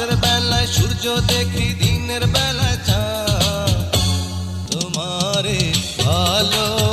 রাতের বেলায় সূর্য দেখি দিনের বেলায় চা তোমারে ভালো